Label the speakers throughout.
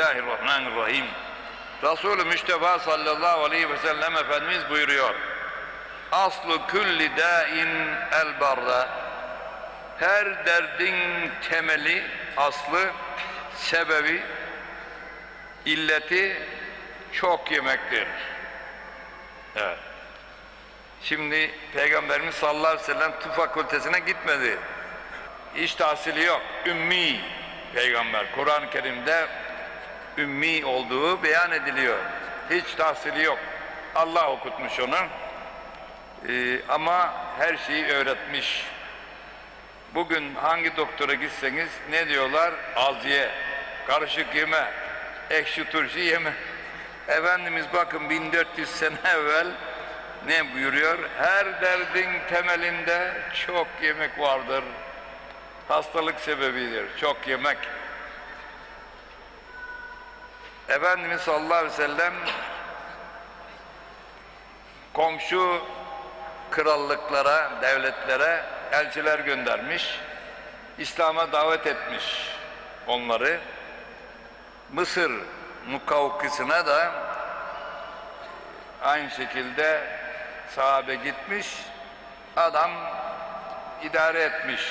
Speaker 1: Bismillahirrahmanirrahim. Resulü Müstefa sallallahu aleyhi ve sellem Efendimiz buyuruyor. Aslı külli dain el barra. Her derdin temeli, aslı, sebebi, illeti çok yemektir. Evet. Şimdi Peygamberimiz sallallahu aleyhi ve sellem tıp fakültesine gitmedi. İş tahsili yok. Ümmi peygamber. Kur'an-ı Kerim'de ümmi olduğu beyan ediliyor. Hiç tahsili yok. Allah okutmuş onu. Ee, ama her şeyi öğretmiş. Bugün hangi doktora gitseniz ne diyorlar? Az ye, karışık yeme, ekşi turşu yeme. Efendimiz bakın 1400 sene evvel ne buyuruyor? Her derdin temelinde çok yemek vardır. Hastalık sebebidir. Çok yemek. Efendimiz sallallahu aleyhi ve sellem komşu krallıklara, devletlere elçiler göndermiş. İslam'a davet etmiş onları. Mısır mukavkısına da aynı şekilde sahabe gitmiş. Adam idare etmiş.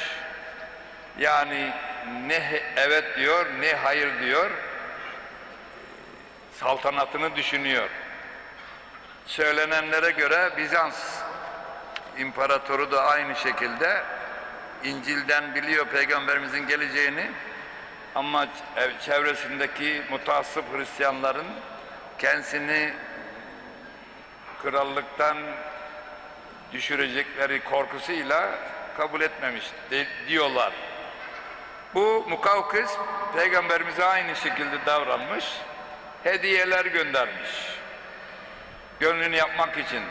Speaker 1: Yani ne evet diyor ne hayır diyor. Saltanatını düşünüyor. Söylenenlere göre Bizans imparatoru da aynı şekilde İncil'den biliyor peygamberimizin geleceğini ama çevresindeki mutaassıp Hristiyanların kendisini krallıktan düşürecekleri korkusuyla kabul etmemiş diyorlar. Bu Mukavkıs peygamberimize aynı şekilde davranmış, hediyeler göndermiş. Gönlünü yapmak için.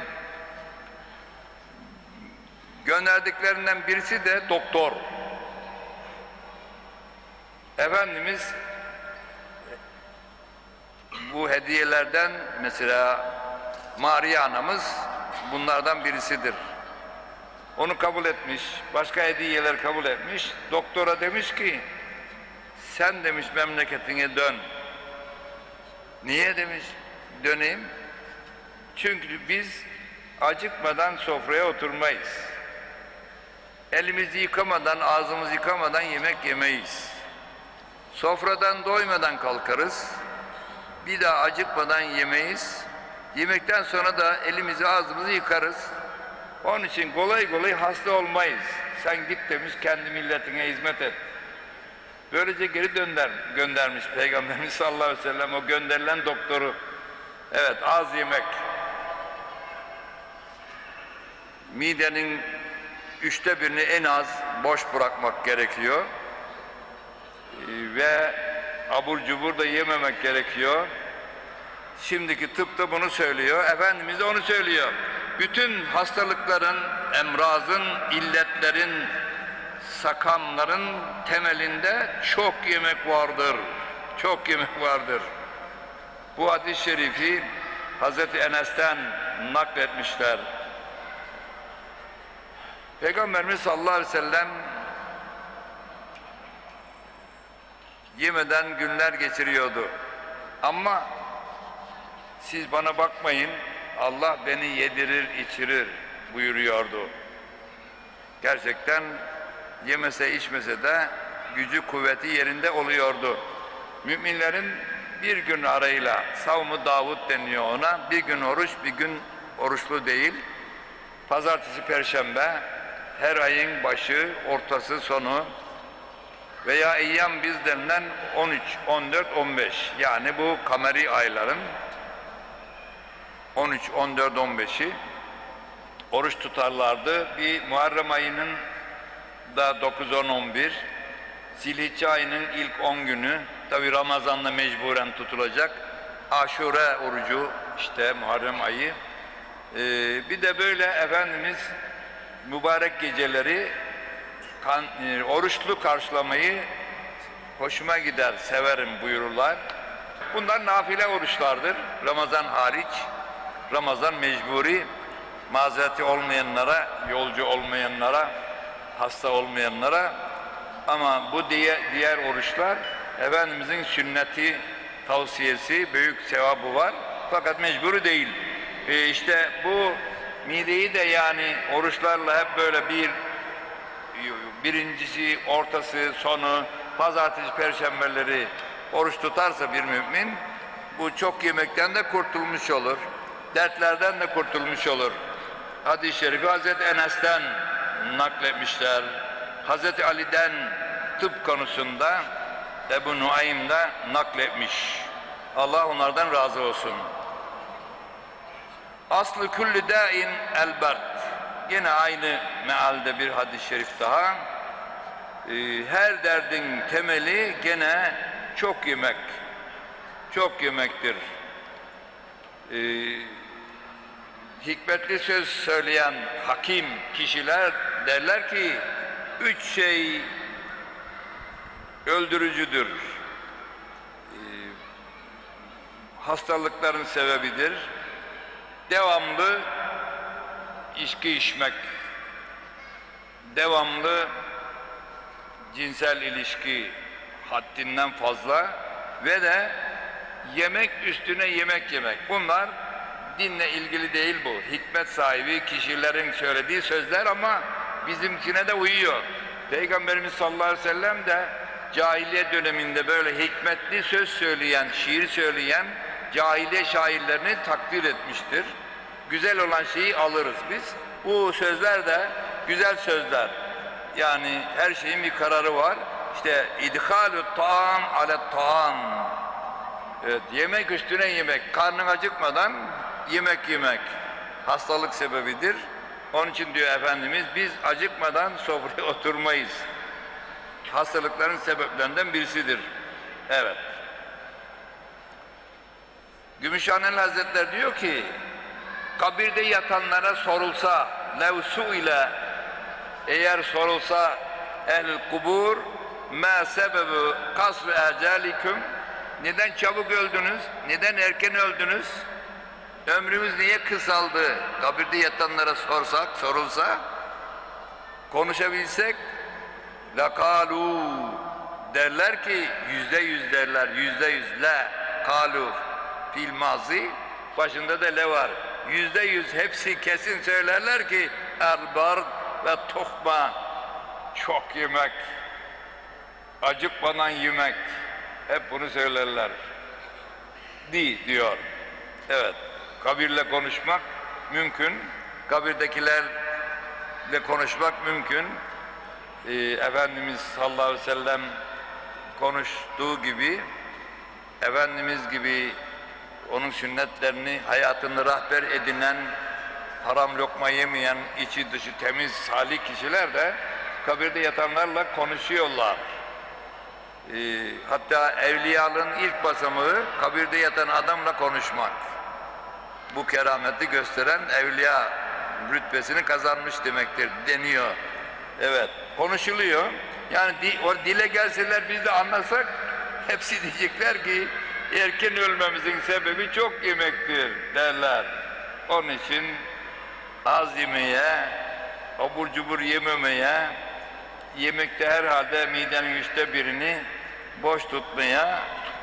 Speaker 1: Gönderdiklerinden birisi de doktor. Efendimiz bu hediyelerden mesela Maria anamız bunlardan birisidir. Onu kabul etmiş, başka hediyeler kabul etmiş. Doktora demiş ki, sen demiş memleketine dön. Niye demiş, döneyim? Çünkü biz acıkmadan sofraya oturmayız. Elimizi yıkamadan, ağzımızı yıkamadan yemek yemeyiz. Sofradan doymadan kalkarız. Bir daha acıkmadan yemeyiz. Yemekten sonra da elimizi ağzımızı yıkarız. Onun için kolay kolay hasta olmayız. Sen git demiş kendi milletine hizmet et. Böylece geri dönder, göndermiş Peygamberimiz sallallahu aleyhi ve sellem o gönderilen doktoru. Evet az yemek. Midenin üçte birini en az boş bırakmak gerekiyor. Ve abur cubur da yememek gerekiyor. Şimdiki tıp da bunu söylüyor. Efendimiz de onu söylüyor. Bütün hastalıkların, emrazın, illetlerin, sakamların temelinde çok yemek vardır. Çok yemek vardır. Bu hadis-i şerifi Hazreti Enes'ten nakletmişler. Peygamberimiz sallallahu aleyhi ve sellem yemeden günler geçiriyordu. Ama siz bana bakmayın, Allah beni yedirir, içirir buyuruyordu. Gerçekten yemese içmese de gücü kuvveti yerinde oluyordu. Müminlerin bir gün arayla savmu Davud deniyor ona. Bir gün oruç, bir gün oruçlu değil. Pazartesi, perşembe her ayın başı, ortası, sonu veya eyyam biz denilen 13, 14, 15 yani bu kameri ayların 13, 14, 15'i oruç tutarlardı. Bir Muharrem ayının da 9, 10, 11 Zilhicce ayının ilk 10 günü tabi Ramazan'da mecburen tutulacak. Aşure orucu işte Muharrem ayı. Ee, bir de böyle Efendimiz mübarek geceleri kan, e, oruçlu karşılamayı hoşuma gider, severim buyururlar. Bunlar nafile oruçlardır. Ramazan hariç. Ramazan mecburi mazereti olmayanlara, yolcu olmayanlara, hasta olmayanlara ama bu diğer, diğer oruçlar Efendimizin sünneti tavsiyesi, büyük sevabı var. Fakat mecburi değil. E, işte bu mideyi de yani oruçlarla hep böyle bir birincisi, ortası, sonu, pazartesi, perşembeleri oruç tutarsa bir mümin bu çok yemekten de kurtulmuş olur. Dertlerden de kurtulmuş olur. Hadis-i şerifi Hazreti Enes'ten nakletmişler. Hazreti Ali'den tıp konusunda Ebu Nuaym da nakletmiş. Allah onlardan razı olsun. Aslı kulli dain elbert. Yine aynı mealde bir hadis-i şerif daha. Ee, her derdin temeli gene çok yemek. Çok yemektir. Ee, hikmetli söz söyleyen hakim kişiler derler ki üç şey öldürücüdür. Ee, hastalıkların sebebidir. Devamlı içki içmek, devamlı cinsel ilişki haddinden fazla ve de yemek üstüne yemek yemek. Bunlar dinle ilgili değil bu. Hikmet sahibi kişilerin söylediği sözler ama bizimkine de uyuyor. Peygamberimiz sallallahu aleyhi ve sellem de cahiliye döneminde böyle hikmetli söz söyleyen, şiir söyleyen cahiliye şairlerini takdir etmiştir. Güzel olan şeyi alırız biz. Bu sözler de güzel sözler. Yani her şeyin bir kararı var. İşte idhalü taam ale taam. Evet, yemek üstüne yemek. Karnın acıkmadan yemek yemek hastalık sebebidir. Onun için diyor Efendimiz biz acıkmadan sofraya oturmayız. Hastalıkların sebeplerinden birisidir. Evet. Gümüşhaneli Hazretleri diyor ki kabirde yatanlara sorulsa levsu ile eğer sorulsa ehl kubur ma sebebu kasr ecalikum neden çabuk öldünüz? Neden erken öldünüz? Ömrümüz niye kısaldı? Kabirde yatanlara sorsak, sorulsa konuşabilsek lakalu derler ki yüzde yüz derler yüzde yüz la kalu fil mazi başında da le var. Yüzde yüz hepsi kesin söylerler ki erbar ve tokma çok yemek acıkmadan yemek hep bunu söylerler. Di diyor. Evet kabirle konuşmak mümkün kabirdekilerle konuşmak mümkün ee, Efendimiz sallallahu aleyhi ve sellem konuştuğu gibi Efendimiz gibi onun sünnetlerini hayatını rahber edinen haram lokma yemeyen içi dışı temiz salih kişiler de kabirde yatanlarla konuşuyorlar. Ee, hatta evliyalığın ilk basamağı kabirde yatan adamla konuşmak. Bu kerameti gösteren evliya rütbesini kazanmış demektir deniyor. Evet, konuşuluyor. Yani di, o dile gelseler biz de anlasak hepsi diyecekler ki erken ölmemizin sebebi çok yemektir derler. Onun için az yemeye, abur cubur yememeye, yemekte herhalde midenin üçte birini boş tutmaya,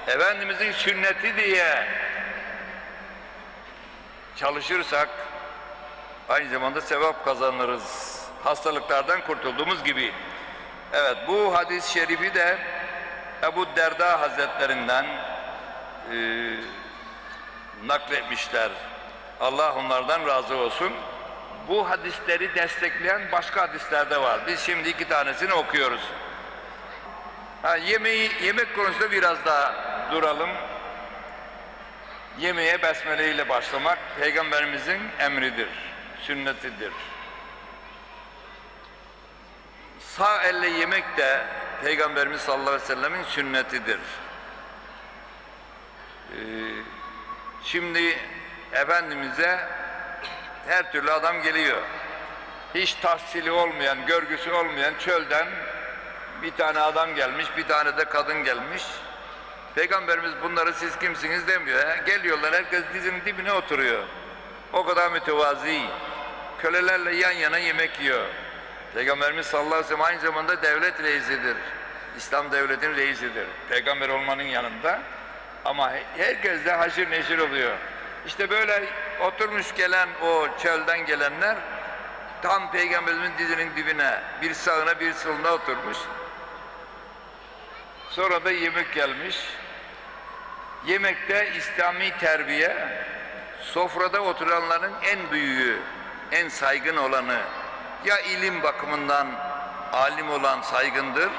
Speaker 1: Efendimizin sünneti diye çalışırsak aynı zamanda sevap kazanırız. Hastalıklardan kurtulduğumuz gibi. Evet bu hadis-i şerifi de Ebu Derda Hazretlerinden e, nakletmişler. Allah onlardan razı olsun. Bu hadisleri destekleyen başka hadisler de var. Biz şimdi iki tanesini okuyoruz. Ha, yemeği, yemek konusunda biraz daha duralım. Yemeğe besmele ile başlamak peygamberimizin emridir, sünnetidir. Sağ elle yemek de peygamberimiz sallallahu aleyhi ve sellemin sünnetidir. Ee, şimdi Efendimiz'e her türlü adam geliyor. Hiç tahsili olmayan, görgüsü olmayan çölden bir tane adam gelmiş, bir tane de kadın gelmiş. Peygamberimiz bunları siz kimsiniz demiyor. He? Geliyorlar, herkes dizinin dibine oturuyor. O kadar mütevazi. Kölelerle yan yana yemek yiyor. Peygamberimiz sallallahu aleyhi ve sellem aynı zamanda devlet reisidir. İslam devletinin reisidir. Peygamber olmanın yanında Ama herkes de haşır neşir oluyor. İşte böyle oturmuş gelen o çölden gelenler tam peygamberimizin dizinin dibine bir sağına bir soluna oturmuş. Sonra da yemek gelmiş. Yemekte İslami terbiye sofrada oturanların en büyüğü, en saygın olanı ya ilim bakımından alim olan saygındır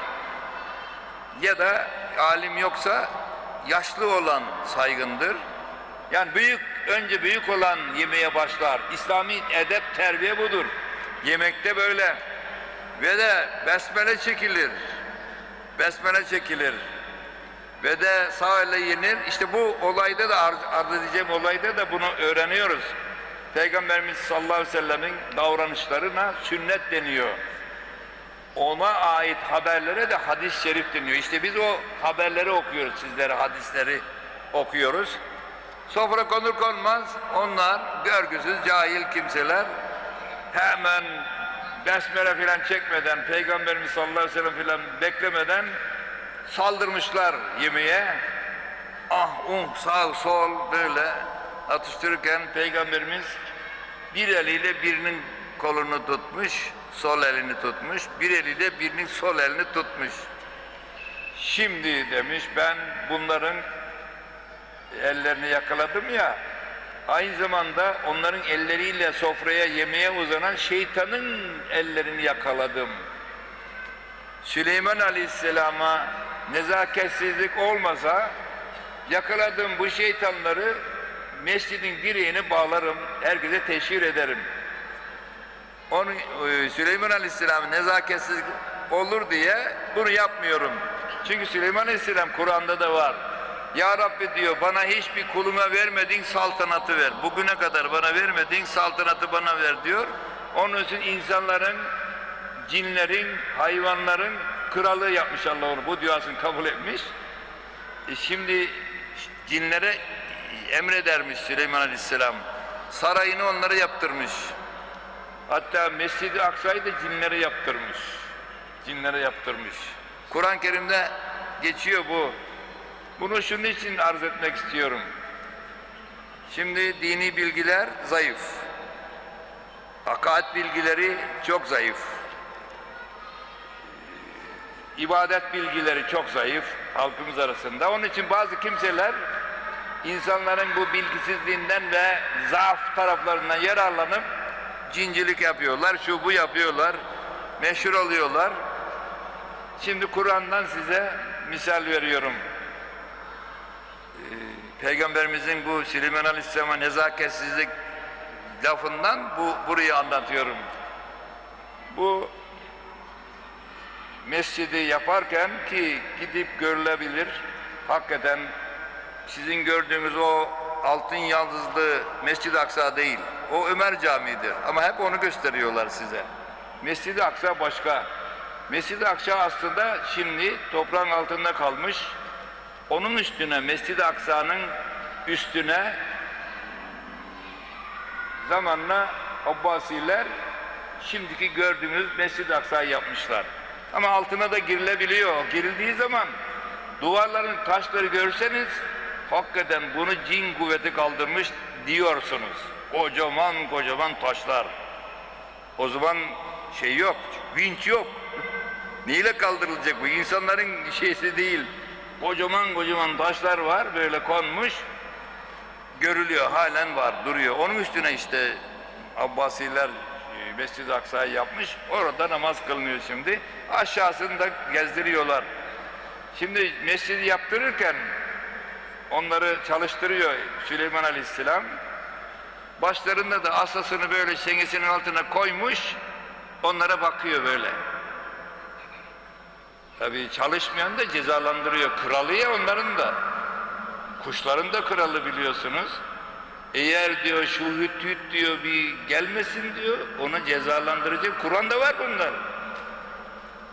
Speaker 1: ya da alim yoksa yaşlı olan saygındır. Yani büyük önce büyük olan yemeğe başlar. İslami edep terbiye budur. Yemekte böyle ve de besmele çekilir. Besmele çekilir. Ve de sağ elle yenir. İşte bu olayda da arz, arz edeceğim olayda da bunu öğreniyoruz. Peygamberimiz sallallahu aleyhi ve sellemin davranışlarına sünnet deniyor. Ona ait haberlere de hadis-i şerif deniyor. İşte biz o haberleri okuyoruz sizlere, hadisleri okuyoruz. Sofra konur konmaz onlar görgüsüz, cahil kimseler hemen besmele filan çekmeden, Peygamberimiz sallallahu aleyhi ve sellem filan beklemeden saldırmışlar yemeğe. Ah um sağ sol böyle atıştırırken Peygamberimiz bir eliyle birinin kolunu tutmuş, sol elini tutmuş, bir eliyle birinin sol elini tutmuş. Şimdi demiş ben bunların ellerini yakaladım ya, aynı zamanda onların elleriyle sofraya yemeğe uzanan şeytanın ellerini yakaladım. Süleyman Aleyhisselam'a nezaketsizlik olmasa yakaladığım bu şeytanları mescidin direğine bağlarım, herkese teşhir ederim. Onun, e, Süleyman Aleyhisselam'ın nezaketsizlik olur diye bunu yapmıyorum. Çünkü Süleyman Aleyhisselam Kur'an'da da var. Ya Rabbi diyor bana hiçbir kuluna vermediğin saltanatı ver. Bugüne kadar bana vermediğin saltanatı bana ver diyor. Onun için insanların, cinlerin, hayvanların kralı yapmış Allah onu. Bu duasını kabul etmiş. E şimdi cinlere emredermiş Süleyman Aleyhisselam. Sarayını onlara yaptırmış. Hatta Mescid-i Aksa'yı da cinlere yaptırmış. Cinlere yaptırmış. Kur'an-ı Kerim'de geçiyor bu. Bunu şunun için arz etmek istiyorum. Şimdi dini bilgiler zayıf. Hakikat bilgileri çok zayıf. İbadet bilgileri çok zayıf halkımız arasında. Onun için bazı kimseler insanların bu bilgisizliğinden ve zaaf taraflarından yararlanıp cincilik yapıyorlar, şu bu yapıyorlar, meşhur oluyorlar. Şimdi Kur'an'dan size misal veriyorum. Ee, Peygamberimizin bu Süleyman Aleyhisselam'a nezaketsizlik lafından bu burayı anlatıyorum. Bu mescidi yaparken ki gidip görülebilir hakikaten sizin gördüğünüz o altın yıldızlı Mescid-i Aksa değil. O Ömer Camii'dir. Ama hep onu gösteriyorlar size. Mescid-i Aksa başka. Mescid-i Aksa aslında şimdi toprağın altında kalmış. Onun üstüne Mescid-i Aksa'nın üstüne zamanla Abbasiler şimdiki gördüğünüz Mescid-i Aksa'yı yapmışlar. Ama altına da girilebiliyor. Girildiği zaman duvarların taşları görseniz hakikaten bunu cin kuvveti kaldırmış diyorsunuz. Kocaman kocaman taşlar. O zaman şey yok, vinç yok. Neyle kaldırılacak bu? İnsanların şeysi değil. Kocaman kocaman taşlar var böyle konmuş. Görülüyor, halen var, duruyor. Onun üstüne işte Abbasiler Mescid-i Aksa'yı yapmış. Orada namaz kılınıyor şimdi. Aşağısını da gezdiriyorlar. Şimdi mescidi yaptırırken onları çalıştırıyor Süleyman Aleyhisselam. Başlarında da asasını böyle şengesinin altına koymuş, onlara bakıyor böyle. Tabii çalışmayan da cezalandırıyor. Kralı ya onların da. Kuşların da kralı biliyorsunuz. Eğer diyor şu hüt hüt diyor bir gelmesin diyor, onu cezalandıracak. Kur'an'da var bunlar.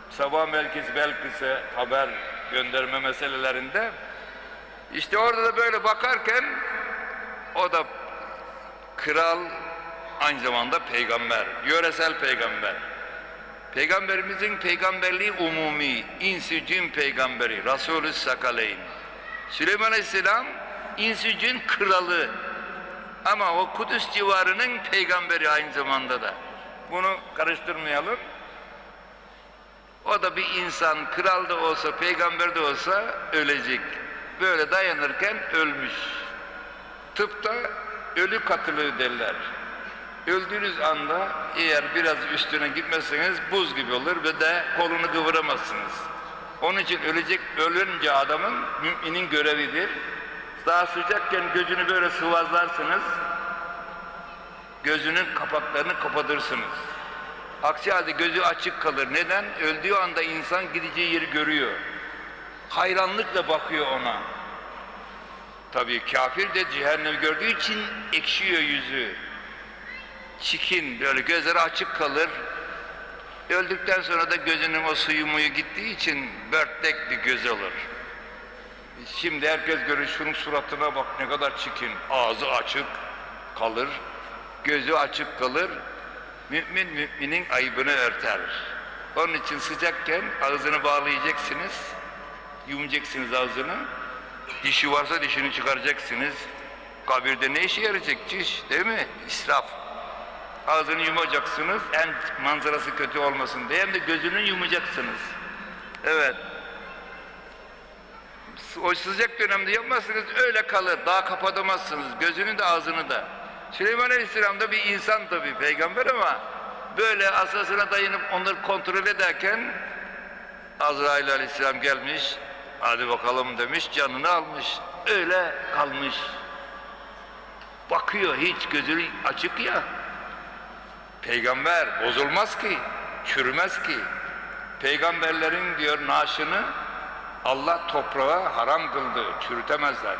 Speaker 1: Sabah Melkis Belkis'e haber gönderme meselelerinde işte orada da böyle bakarken o da kral aynı zamanda peygamber, yöresel peygamber. Peygamberimizin peygamberliği umumi, insi cin peygamberi, Resulü Sakaleyn. Süleyman Aleyhisselam insücün kralı. Ama o Kudüs civarının peygamberi aynı zamanda da. Bunu karıştırmayalım. O da bir insan, kral da olsa, peygamber de olsa ölecek. Böyle dayanırken ölmüş. Tıpta ölü katılığı derler. Öldüğünüz anda eğer biraz üstüne gitmezseniz buz gibi olur ve de kolunu kıvıramazsınız. Onun için ölecek, ölünce adamın müminin görevidir. Daha sıcakken gözünü böyle sıvazlarsınız. Gözünün kapaklarını kapatırsınız. Aksi halde gözü açık kalır. Neden? Öldüğü anda insan gideceği yeri görüyor. Hayranlıkla bakıyor ona. Tabii kafir de cehennemi gördüğü için ekşiyor yüzü. Çikin, böyle gözleri açık kalır. Öldükten sonra da gözünün o suyu muyu gittiği için börtlek bir göz olur. Şimdi herkes görür şunun suratına bak ne kadar çikin. Ağzı açık kalır, gözü açık kalır. Mümin müminin ayıbını örter. Onun için sıcakken ağzını bağlayacaksınız. Yumacaksınız ağzını. Dişi varsa dişini çıkaracaksınız. Kabirde ne işe yarayacak diş değil mi? İsraf. Ağzını yumacaksınız en manzarası kötü olmasın diye hem de gözünü yumacaksınız. Evet. O sıcak dönemde yapmazsınız öyle kalır. Daha kapatamazsınız. Gözünü de ağzını da. Süleyman Aleyhisselam da bir insan tabi peygamber ama böyle asasına dayanıp onları kontrol ederken Azrail Aleyhisselam gelmiş hadi bakalım demiş canını almış. Öyle kalmış. Bakıyor hiç gözü açık ya. Peygamber bozulmaz ki çürümez ki. Peygamberlerin diyor naaşını Allah toprağa haram kıldı çürütemezler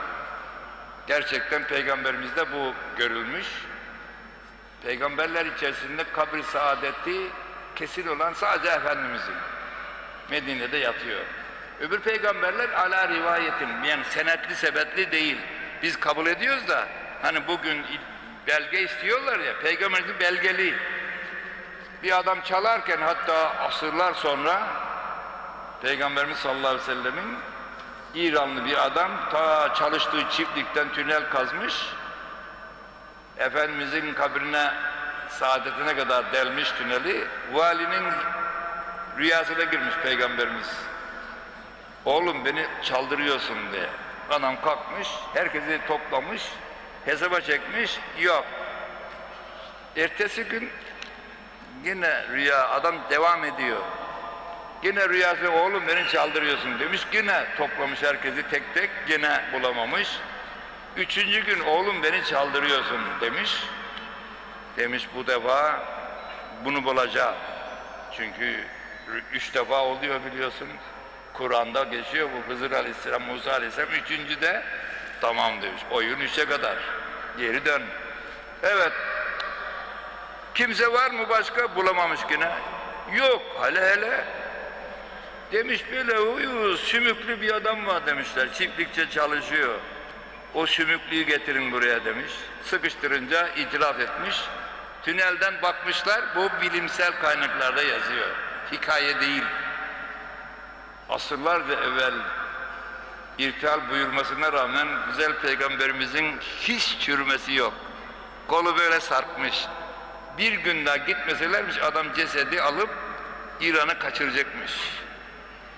Speaker 1: Gerçekten peygamberimizde bu görülmüş. Peygamberler içerisinde kabri saadeti kesin olan sadece Efendimizin. Medine'de yatıyor. Öbür peygamberler ala rivayetin yani senetli sebetli değil. Biz kabul ediyoruz da hani bugün belge istiyorlar ya peygamberimizin belgeli. Bir adam çalarken hatta asırlar sonra Peygamberimiz sallallahu aleyhi ve sellemin İranlı bir adam ta çalıştığı çiftlikten tünel kazmış. Efendimizin kabrine saadetine kadar delmiş tüneli. Valinin rüyasına girmiş peygamberimiz. Oğlum beni çaldırıyorsun diye. Adam kalkmış, herkesi toplamış, hesaba çekmiş, yok. Ertesi gün yine rüya, adam devam ediyor. Yine rüyası oğlum beni çaldırıyorsun demiş. Yine toplamış herkesi tek tek yine bulamamış. Üçüncü gün oğlum beni çaldırıyorsun demiş. Demiş bu defa bunu bulacağım. Çünkü üç defa oluyor biliyorsun. Kur'an'da geçiyor bu Hızır Aleyhisselam, Musa Aleyhisselam. Üçüncü de tamam demiş. Oyun üçe kadar. Geri dön. Evet. Kimse var mı başka? Bulamamış yine. Yok. Hele hele Demiş böyle uyuz, sümüklü bir adam var demişler. Çiftlikçe çalışıyor. O sümüklüyü getirin buraya demiş. Sıkıştırınca itiraf etmiş. Tünelden bakmışlar, bu bilimsel kaynaklarda yazıyor. Hikaye değil. Asırlarca evvel irtihal buyurmasına rağmen güzel peygamberimizin hiç çürümesi yok. Kolu böyle sarkmış. Bir gün daha gitmeselermiş adam cesedi alıp İran'a kaçıracakmış.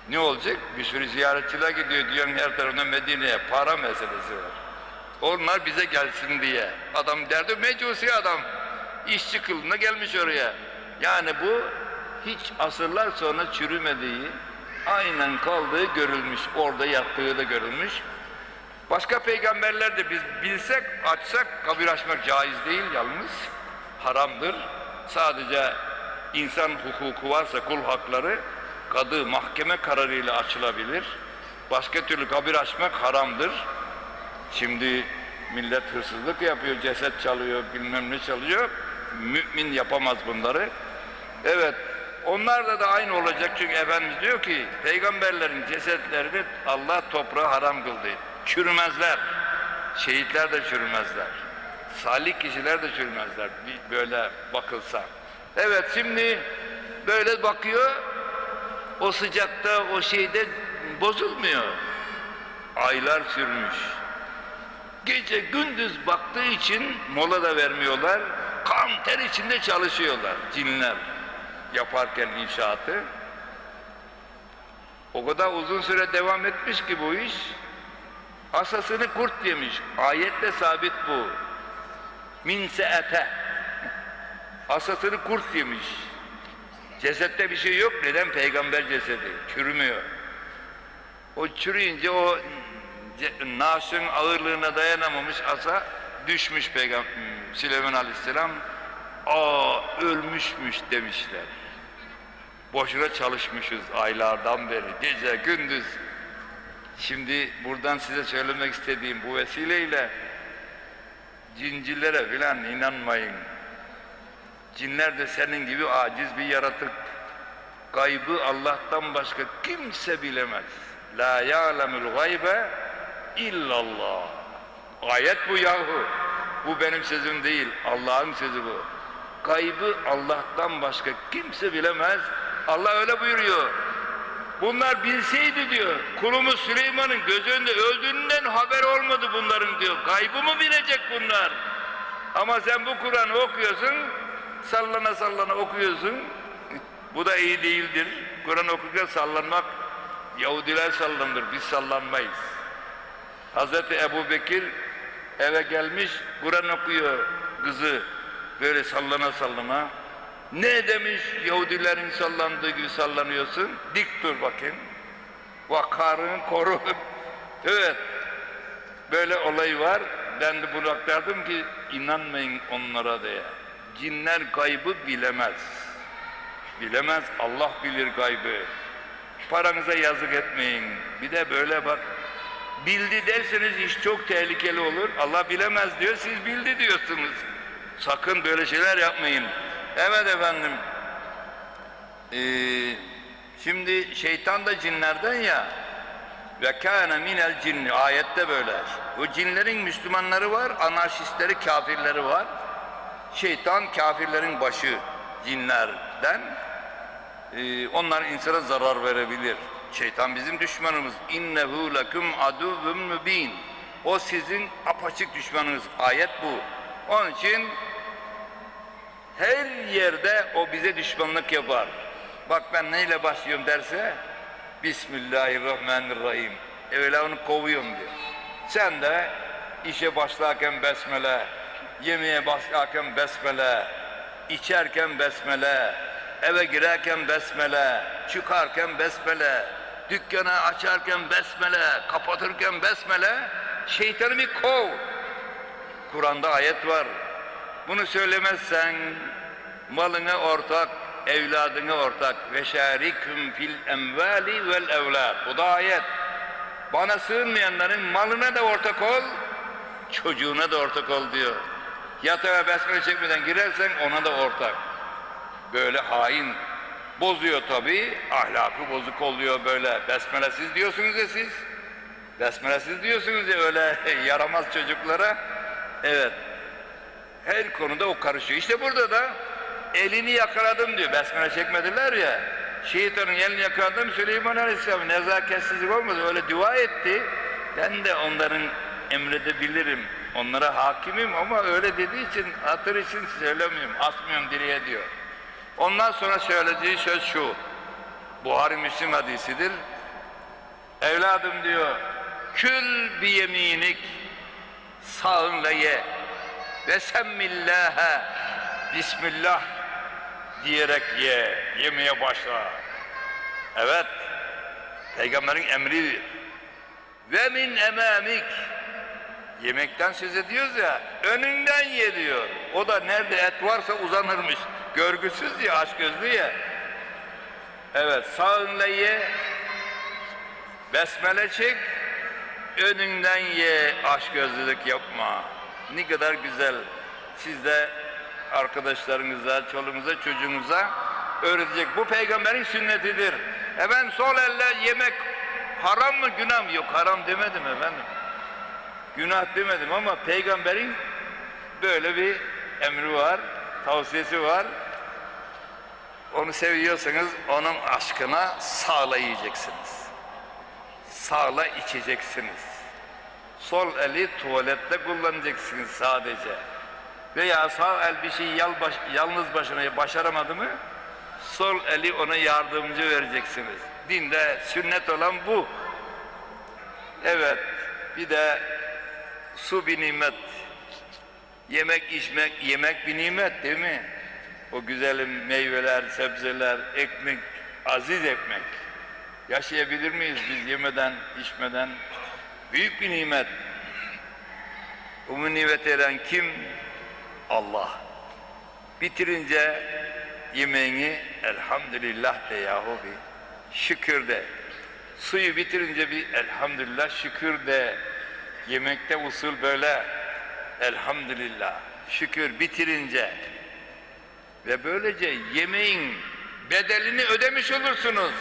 Speaker 1: Ne olacak? Bir sürü ziyaretçiler gidiyor dünyanın her tarafına Medine'ye. Para meselesi var. Onlar bize gelsin diye. Adam derdi mecusi adam. İşçi kılığına gelmiş oraya. Yani bu hiç asırlar sonra çürümediği, aynen kaldığı görülmüş. Orada yattığı da görülmüş. Başka peygamberler de biz bilsek, açsak kabir açmak caiz değil yalnız. Haramdır. Sadece insan hukuku varsa kul hakları kadı mahkeme kararıyla açılabilir. Başka türlü kabir açmak haramdır. Şimdi millet hırsızlık yapıyor, ceset çalıyor, bilmem ne çalıyor. Mümin yapamaz bunları. Evet, onlar da aynı olacak çünkü Efendimiz diyor ki peygamberlerin cesetlerini Allah toprağa haram kıldı. Çürümezler. Şehitler de çürümezler. Salih kişiler de çürümezler. Böyle bakılsa. Evet şimdi böyle bakıyor o sıcakta o şeyde bozulmuyor. Aylar sürmüş. Gece gündüz baktığı için mola da vermiyorlar. Kan ter içinde çalışıyorlar cinler yaparken inşaatı. O kadar uzun süre devam etmiş ki bu iş. Asasını kurt yemiş. Ayette sabit bu. Min se'ete. Asasını kurt yemiş. Cesette bir şey yok. Neden? Peygamber cesedi. Çürümüyor. O çürüyünce o naaşın ağırlığına dayanamamış asa düşmüş Peygamber Süleyman Aleyhisselam. Aa ölmüşmüş demişler. Boşuna çalışmışız aylardan beri. Gece gündüz. Şimdi buradan size söylemek istediğim bu vesileyle cincilere filan inanmayın. Cinler de senin gibi aciz bir yaratık. Gaybı Allah'tan başka kimse bilemez. La ya'lemul gaybe illallah. Ayet bu yahu. Bu benim sözüm değil. Allah'ın sözü bu. Gaybı Allah'tan başka kimse bilemez. Allah öyle buyuruyor. Bunlar bilseydi diyor. Kulumuz Süleyman'ın göz önünde öldüğünden haber olmadı bunların diyor. Gaybı mı bilecek bunlar? Ama sen bu Kur'an'ı okuyorsun, sallana sallana okuyorsun. Bu da iyi değildir. Kur'an okurken sallanmak, Yahudiler sallanır, biz sallanmayız. Hazreti Ebu Bekir eve gelmiş, Kur'an okuyor kızı. Böyle sallana sallana. Ne demiş Yahudilerin sallandığı gibi sallanıyorsun? Dik dur bakayım. Vakarını koru. evet. Böyle olay var. Ben de bunu aktardım ki inanmayın onlara diye. Cinler gaybı bilemez. Bilemez. Allah bilir gaybı. Paranıza yazık etmeyin. Bir de böyle bak. Bildi derseniz iş çok tehlikeli olur. Allah bilemez diyor, siz bildi diyorsunuz. Sakın böyle şeyler yapmayın. Evet efendim. Ee, şimdi şeytan da cinlerden ya. Ve kâne minel cinni. Ayette böyle. O cinlerin Müslümanları var, anarşistleri, kafirleri var. Şeytan kafirlerin başı cinlerden. Ee, onlar insana zarar verebilir. Şeytan bizim düşmanımız. İnnehu lekum aduvun mübin. O sizin apaçık düşmanınız. Ayet bu. Onun için her yerde o bize düşmanlık yapar. Bak ben neyle başlıyorum derse Bismillahirrahmanirrahim. Evvela onu kovuyorum diyor. Sen de işe başlarken besmele, yemeğe başlarken besmele, içerken besmele, eve girerken besmele, çıkarken besmele, dükkanı açarken besmele, kapatırken besmele, şeytanı kov. Kur'an'da ayet var. Bunu söylemezsen malına ortak, evladına ortak ve şeriküm fil emvali vel evlad. Bu da ayet. Bana sığınmayanların malına da ortak ol, çocuğuna da ortak ol diyor. Yatağa besmele çekmeden girersen ona da ortak. Böyle hain bozuyor tabii, ahlakı bozuk oluyor böyle. Besmelesiz diyorsunuz ya siz. Besmelesiz diyorsunuz ya öyle yaramaz çocuklara. Evet. Her konuda o karışıyor. İşte burada da elini yakaladım diyor. Besmele çekmediler ya. Şeytanın elini yakaladım. Süleyman Aleyhisselam nezaketsizlik olmadı. Öyle dua etti. Ben de onların emredebilirim. Onlara hakimim ama öyle dediği için hatır için söylemiyorum. Asmıyorum direğe diyor. Ondan sonra söylediği söz şu. Buhari Müslim hadisidir. Evladım diyor. Kül bi yeminik sağınla ye ve semmillâhe Bismillah diyerek ye, yemeye başla. Evet, Peygamberin emri ve min emamik yemekten söz ediyoruz ya, önünden ye diyor. O da nerede et varsa uzanırmış. Görgüsüz ya, aç gözlü ya. Evet, sağınla ye, besmele çek, önünden ye, aç gözlülük yapma. Ne kadar güzel. Siz de arkadaşlarınıza, çoluğunuza, çocuğunuza öğretecek. Bu peygamberin sünnetidir. E ben sol elle yemek haram mı günah mı? Yok haram demedim efendim. Günah demedim ama peygamberin böyle bir emri var, tavsiyesi var. Onu seviyorsanız onun aşkına sağlayacaksınız. sağla içeceksiniz. Sol eli tuvalette kullanacaksınız sadece. Veya sağ el bir baş- yalnız başına başaramadı mı sol eli ona yardımcı vereceksiniz. Dinde sünnet olan bu. Evet bir de su bir nimet. Yemek içmek, yemek bir nimet değil mi? O güzelim meyveler, sebzeler, ekmek, aziz ekmek. Yaşayabilir miyiz biz yemeden, içmeden? Büyük bir nimet. Bu nimet eren kim? Allah. Bitirince yemeğini elhamdülillah de yahu bir şükür de. Suyu bitirince bir elhamdülillah şükür de. Yemekte usul böyle. Elhamdülillah. Şükür bitirince. Ve böylece yemeğin bedelini ödemiş olursunuz.